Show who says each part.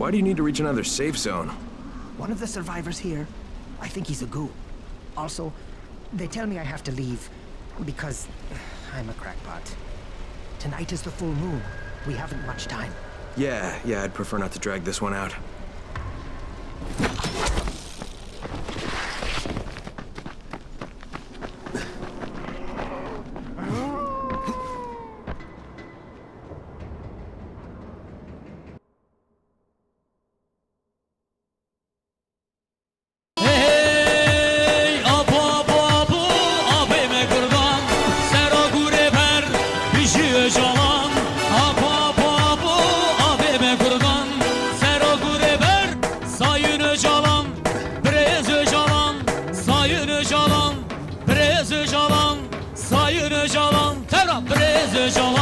Speaker 1: Why do you need to reach another safe zone?
Speaker 2: One of the survivors here, I think he's a ghoul. Also, they tell me I have to leave because I'm a crackpot. Tonight is the full moon. We haven't much time.
Speaker 1: Yeah, yeah, I'd prefer not to drag this one out.
Speaker 3: Kişi çalan apa apa bu abime kurgan Sero kureber sayını çalan Prezi çalan sayını çalan Prezi çalan sayını çalan Tera prezi çalan